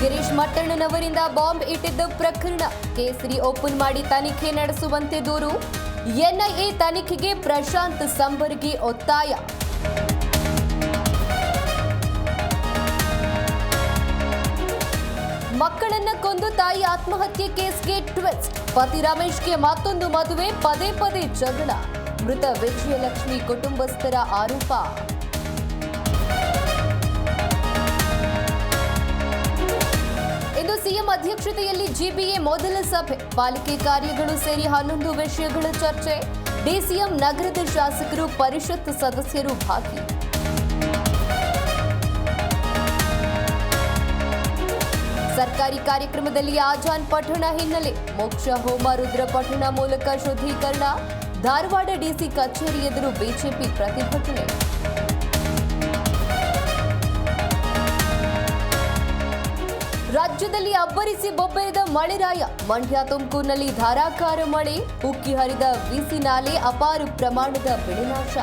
Girish ಮಟ್ಟಣ್ಣನವರಿಂದ bomb ಇಟ್ಟಿದ್ದ ಪ್ರಕರಣ. ಕೇಸರಿ ಓಪನ್ ಮಾಡಿ ತನಿಖೆ ನಡೆಸುವಂತೆ ದೂರು. ಎನ್ಐಎ ತನಿಖೆಗೆ ಪ್ರಶಾಂತ್ ಸಂಬರ್ಗಿ ಒತ್ತಾಯ. ಮಕ್ಕಳನ್ನ ಕೊಂದು ತಾಯಿ ಆತ್ಮಹತ್ಯೆ ಕೇಸ್ಗೆ ಟ್ವಿಸ್ಟ್. ಪತಿ ರಮೇಶ್ಗೆ ಮತ್ತೊಂದು ಮದುವೆ, ಪದೇ ಪದೇ ಜಗಳ. ಮೃತ ವಿಜಯಲಕ್ಷ್ಮಿ ಕುಟುಂಬಸ್ಥರ ಆರೋಪ. ಅಧ್ಯಕ್ಷತೆಯಲ್ಲಿ ಜಿಬಿಎ ಮೊದಲ ಸಭೆ. ಪಾಲಿಕೆ ಕಾರ್ಯಗಳು ಸೇರಿ ಹನ್ನೊಂದು ವಿಷಯಗಳ ಚರ್ಚೆ. ಡಿಸಿಎಂ ನಗರದ ಶಾಸಕರು, ಪರಿಷತ್ ಸದಸ್ಯರು ಭಾಗಿ. ಸರ್ಕಾರಿ ಕಾರ್ಯಕ್ರಮದಲ್ಲಿ ಆಜಾನ್ ಪಠಣ ಹಿನ್ನೆಲೆ. ಮೋಕ್ಷ, ಹೋಮ, ರುದ್ರ ಪಠಣ ಮೂಲಕ ಶುದ್ಧೀಕರಣ. ಧಾರವಾಡ ಡಿಸಿ ಕಚೇರಿ ಎದುರು ಬಿಜೆಪಿ ಪ್ರತಿಭಟನೆ. ರಾಜ್ಯದಲ್ಲಿ ಅಬ್ಬರಿಸಿ ಬೊಬ್ಬೆರೆದ ಮಳೆರಾಯ. ಮಂಡ್ಯ ತುಮಕೂರಿನಲ್ಲಿ ಧಾರಾಕಾರ ಮಳೆ. ಉಕ್ಕಿ ಹರಿದ ಬಿಸಿ ನಾಲೆ, ಅಪಾರ ಪ್ರಮಾಣದ ಬೆಳೆನಾಶ